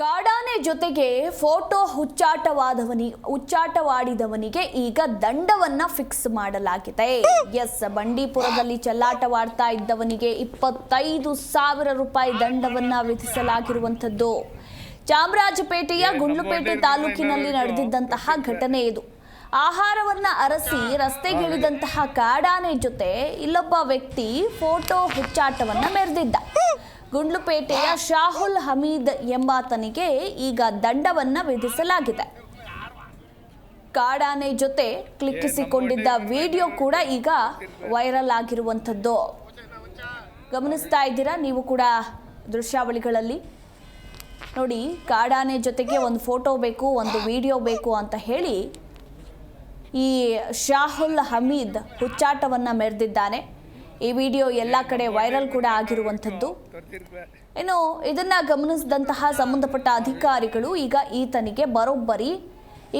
ಕಾಡಾನೆ ಜೊತೆಗೆ ಫೋಟೋ ಹುಚ್ಚಾಟವಾದವನಿ ಹುಚ್ಚಾಟವಾಡಿದವನಿಗೆ ಈಗ ದಂಡವನ್ನ ಫಿಕ್ಸ್ ಮಾಡಲಾಗಿದೆ. ಎಸ್ ಬಂಡೀಪುರದಲ್ಲಿ ಚಲ್ಲಾಟವಾಡ್ತಾ ಇದ್ದವನಿಗೆ ಇಪ್ಪತ್ತೈದು ಸಾವಿರ ರೂಪಾಯಿ ದಂಡವನ್ನ ವಿಧಿಸಲಾಗಿರುವಂಥದ್ದು. ಚಾಮರಾಜಪೇಟೆಯ ಗುಂಡ್ಲುಪೇಟೆ ತಾಲೂಕಿನಲ್ಲಿ ನಡೆದಿದ್ದಂತಹ ಘಟನೆ ಇದು. ಆಹಾರವನ್ನ ಅರಸಿ ರಸ್ತೆಗಿಳಿದಂತಹ ಕಾಡಾನೆ ಜೊತೆ ಇಲ್ಲೊಬ್ಬ ವ್ಯಕ್ತಿ ಫೋಟೋ ಹುಚ್ಚಾಟವನ್ನ ಮೆರೆದಿದ್ದ. ಗುಂಡ್ಲುಪೇಟೆಯ ಶಾಹುಲ್ ಹಮೀದ್ ಎಂಬಾತನಿಗೆ ಈಗ ದಂಡವನ್ನ ವಿಧಿಸಲಾಗಿದೆ. ಕಾಡಾನೆ ಜೊತೆ ಕ್ಲಿಕ್ಕಿಸಿಕೊಂಡಿದ್ದ ವಿಡಿಯೋ ಕೂಡ ಈಗ ವೈರಲ್ ಆಗಿರುವಂಥದ್ದು. ಗಮನಿಸ್ತಾ ಇದ್ದೀರಾ? ನೀವು ಕೂಡ ದೃಶ್ಯಾವಳಿಗಳಲ್ಲಿ ನೋಡಿ, ಕಾಡಾನೆ ಜೊತೆಗೆ ಒಂದು ಫೋಟೋ ಬೇಕು, ಒಂದು ವಿಡಿಯೋ ಬೇಕು ಅಂತ ಹೇಳಿ ಈ ಶಾಹುಲ್ ಹಮೀದ್ ಹುಚ್ಚಾಟವನ್ನ ಮೆರೆದಿದ್ದಾನೆ. ಈ ವಿಡಿಯೋ ಎಲ್ಲ ಕಡೆ ವೈರಲ್ ಕೂಡ ಆಗಿರುವಂಥದ್ದು ಇನ್ನು ಇದನ್ನ ಗಮನಿಸಿದಂತಹ ಸಂಬಂಧಪಟ್ಟ ಅಧಿಕಾರಿಗಳು ಈಗ ಈತನಿಗೆ ಬರೋಬ್ಬರಿ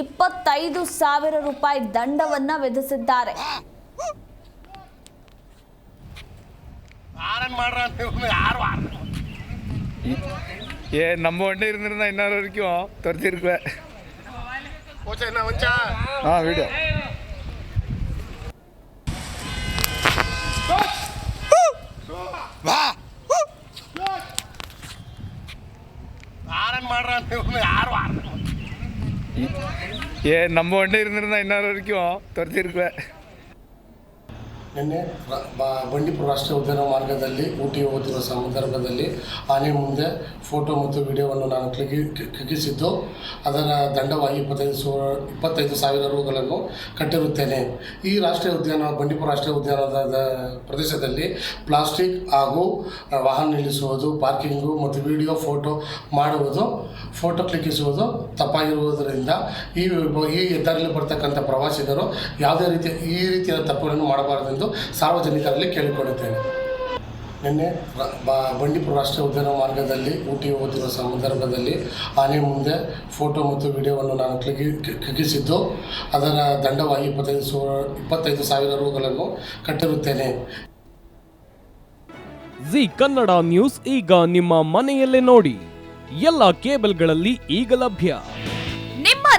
ಇಪ್ಪತ್ತೈದು ಸಾವಿರ ರೂಪಾಯಿ ದಂಡವನ್ನ ವಿಧಿಸಿದ್ದಾರೆ ಆರನ್ ಮಾಡ್ರ ಅಂತ ಯಾರು ஏ நம்ம வண்டி இருந்திருந்தா இன்னொரு வரைக்கும் துரத்திருக்குவேன் போச்சா என்ன வந்துச்சா ஆ வீடியோ ஏ நம்ம வண்டி இருந்திருந்தா இன்னொரு வரைக்கும் துரத்திருக்குவேன். ನಿನ್ನೆ ಬಂಡೀಪುರ ರಾಷ್ಟ್ರೀಯ ಉದ್ಯಾನ ಮಾರ್ಗದಲ್ಲಿ ಊಟಿ ಹೋಗುತ್ತಿರುವ ಸಂದರ್ಭದಲ್ಲಿ ಆನೆ ಮುಂದೆ ಫೋಟೋ ಮತ್ತು ವಿಡಿಯೋವನ್ನು ನಾನು ಕ್ಲಿಕ್ಕಿ ಕ್ಲಿಕ್ಕಿಸಿದ್ದು, ಅದರ ದಂಡವಾಗಿ ಇಪ್ಪತ್ತೈದು ಸಾವಿರ ಇಪ್ಪತ್ತೈದು ಸಾವಿರ ರೂಗಳನ್ನು ಕಟ್ಟಿರುತ್ತೇನೆ. ಈ ರಾಷ್ಟ್ರೀಯ ಉದ್ಯಾನ, ಬಂಡೀಪುರ ರಾಷ್ಟ್ರೀಯ ಉದ್ಯಾನದ ಪ್ರದೇಶದಲ್ಲಿ ಪ್ಲಾಸ್ಟಿಕ್ ಹಾಗೂ ವಾಹನ ನಿಲ್ಲಿಸುವುದು, ಪಾರ್ಕಿಂಗು ಮತ್ತು ವಿಡಿಯೋ ಫೋಟೋ ಮಾಡುವುದು, ಫೋಟೋ ಕ್ಲಿಕ್ಕಿಸುವುದು ತಪ್ಪಾಗಿರುವುದರಿಂದ ಈ ಈ ಹೆದ್ದಾರಿಯಲ್ಲಿ ಬರ್ತಕ್ಕಂಥ ಪ್ರವಾಸಿಗರು ಯಾವುದೇ ರೀತಿಯ ಈ ರೀತಿಯ ತಪ್ಪುಗಳನ್ನು ಮಾಡಬಾರದೆಂದು ಸಾರ್ವಜನಿಕರಲ್ಲಿ ಕೇಳಿಕೊಳ್ಳುತ್ತೇನೆ. ನಿನ್ನೆ ಬಂಡೀಪುರ ರಾಷ್ಟ್ರೀಯ ಉದ್ಯಾನ ಮಾರ್ಗದಲ್ಲಿ ಊಟಿ ಹೋಗುತ್ತಿರುವ ಸಂದರ್ಭದಲ್ಲಿ ಆನೆ ಮುಂದೆ ಫೋಟೋ ಮತ್ತು ವಿಡಿಯೋವನ್ನು ನಾನು ಕ್ಲಿಕ್ಕಿ ಕ್ಲಿಕ್ಕಿಸಿದ್ದು, ಅದರ ದಂಡವಾಗಿ ಇಪ್ಪತ್ತೈದು ಸೋ, ಇಪ್ಪತ್ತೈದು ಸಾವಿರ ರೂಗಳನ್ನು ಕಟ್ಟಿರುತ್ತೇನೆ. ಜಿ ಕನ್ನಡ ನ್ಯೂಸ್ ಈಗ ನಿಮ್ಮ ಮನೆಯಲ್ಲೇ ನೋಡಿ. ಎಲ್ಲ ಕೇಬಲ್ಗಳಲ್ಲಿ ಈಗ ಲಭ್ಯ.